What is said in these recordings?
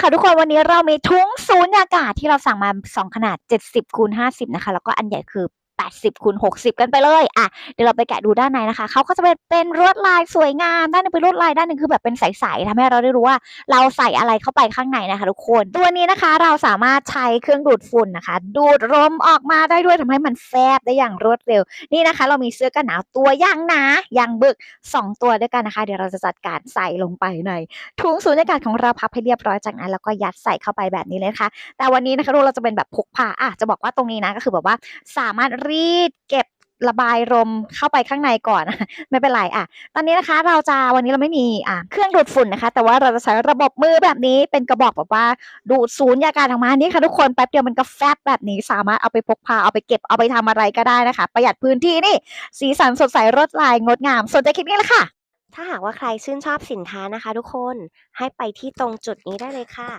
ค่ะทุกคนวันนี้เรามีถุงสูญอากาศที่เราสั่งมา 2 ขนาด 70คูณ50 นะคะ แล้วก็อันใหญ่คือ 80คูณ60 กันไปเลยอะเดี๋ยวเราไปแกะดูด้านในนะคะเขาก็จะเป็นเป็นลวดลายสวยงาม ด้านหนึงเป็นลวดลายด้านหนึงคือแบบเป็นใสๆทำให้เราได้รู้ว่าเราใส่อะไรเข้าไปข้างในนะคะทุกคน ตัวนี้นะคะเราสามารถใช้เครื่องดูดฝุ่นนะคะ ดูดลมออกมาได้ด้วยทำให้มันแฟบได้อย่างรวดเร็ว นี่นะคะ เรามีเสื้อกันหนาวตัวย่างหนายางบึก 2 ตัวด้วยกันนะคะ เดี๋ยวเราจะจัดการใส่ลงไปในถุงสูญญากาศของเราพับให้เรียบร้อยจากนั้นแล้วก็ยัดใส่เข้าไปแบบนี้เลยนะคะแต่วันนี้นะคะเราจะเป็นแบบพกพาอะจะบอกว่าตรงนี้นะก็คือแบบว่าสามารถรีดเก็บระบายลมเข้าไปข้างในก่อน ไม่เป็นไรอะ ตอนนี้นะคะเราจะวันนี้เราไม่มีอะเครื่องดูดฝุ่นนะคะ แต่ว่าเราจะใช้ระบบมือแบบนี้เป็นกระบอกแบบว่าดูดศูนย์อากาศออกมานี่ค่ะทุกคนแป๊บเดียวมันก็แฟบแบบนี้สามารถเอาไปพกพาเอาไปเก็บเอาไปทำอะไรก็ได้นะคะ ประหยัดพื้นที่นี่สีสันสดใสรดลายงดงามสนใจคลิปนี้เลยค่ะ ถ้าหากว่าใครชื่นชอบสินค้านะคะ ทุกคนให้ไปที่ตรงจุดนี้ได้เลยค่ะ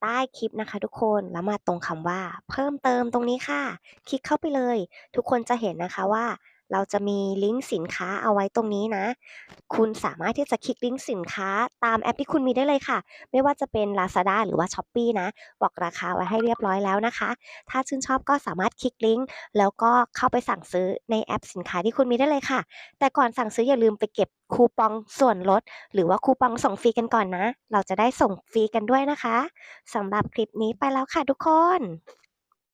ใต้คลิปนะคะ ทุกคนแล้วมาตรงคำว่า เพิ่มเติมตรงนี้ค่ะ คลิกเข้าไปเลย ทุกคนจะเห็นนะคะว่า เราจะมีลิงก์สินค้าเอาไว้ตรงนี้นะ คุณสามารถที่จะคลิกลิงก์สินค้าตามแอปที่คุณมีได้เลยค่ะ ไม่ว่าจะเป็น Lazada หรือว่า s h อ p e e นะ บอกราคาไว้ให้เรียบร้อยแล้วนะคะ ถ้าชื่นชอบก็สามารถคลิกลิงก์แล้วก็เข้าไปสั่งซื้อในแอปสินค้าที่คุณมีได้เลยค่ะ แต่ก่อนสั่งซื้ออย่าลืมไปเก็บคูปองส่วนลด หรือว่าคูปองส่งฟรีกันก่อนนะ เราจะได้ส่งฟรีกันด้วยนะคะสำหรับคลิปนี้ไปแล้วค่ะทุกคน